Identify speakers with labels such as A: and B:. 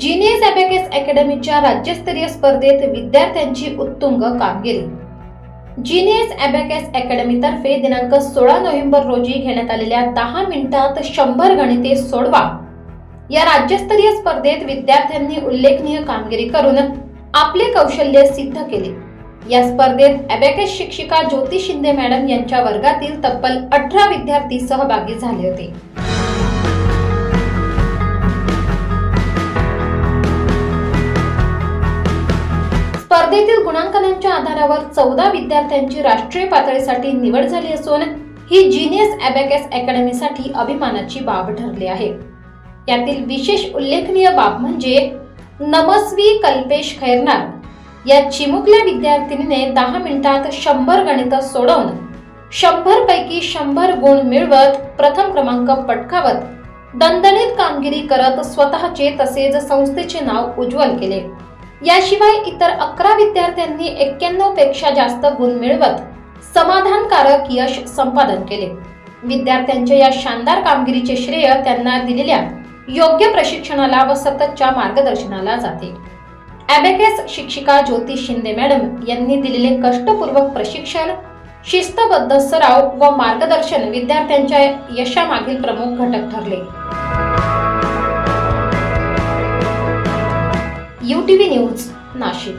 A: Genius abacus अकॅडमीच्या राज्यस्तरीय स्पर्धेत विद्यार्थ्यांची उत्तुंग कामगिरी. जीनियस अबॅकस अकॅडमीतर्फे दिनांक सोळा नोव्हेंबर रोजी घेण्यात आलेल्या दहा मिनिटात शंभर गणिते सोडवा. या राज्यस्तरीय स्पर्धेत विद्यार्थ्यांनी उल्लेखनीय कामगिरी करून आपले कौशल्य सिद्ध केले. या स्पर्धेत अबॅकस शिक्षिका ज्योती शिंदे मॅडम यांच्या वर्गातील तब्बल अठरा विद्यार्थी सहभागी झाले होते. स्पर्धेतील गुणांकनांच्या आधारावर चौदा विद्यार्थ्यांची राष्ट्रीय पातळीसाठी निवड झाली असून ही जिनियस अबॅकॅस अकॅडमीसाठी अभिमानाची बाब ठरली आहे. यातील विशेष उल्लेखनीय बाब म्हणजे नमस्वी कल्पेश खैरनार या चिमुकल्या विद्यार्थिनीने दहा मिनिटात शंभर गणित सोडवून शंभर पैकी शंभर गुण मिळवत प्रथम क्रमांक पटकावत दणदणीत कामगिरी करत स्वतःचे तसेच संस्थेचे नाव उज्ज्वल केले. याशिवाय इतर अकरा विद्यार्थ्यांनी एक्क्याण्णवपेक्षा जास्त गुण मिळवत समाधानकारक यश संपादन केले. विद्यार्थ्यांच्या या शानदार कामगिरीचे श्रेय त्यांना दिलेल्या योग्य प्रशिक्षणाला व सततच्या मार्गदर्शनाला जाते. अबॅकस शिक्षिका ज्योती शिंदे मॅडम यांनी दिलेले कष्टपूर्वक प्रशिक्षण शिस्तबद्ध सराव व मार्गदर्शन विद्यार्थ्यांच्या यशामागील प्रमुख घटक ठरले. U T V news Nashik.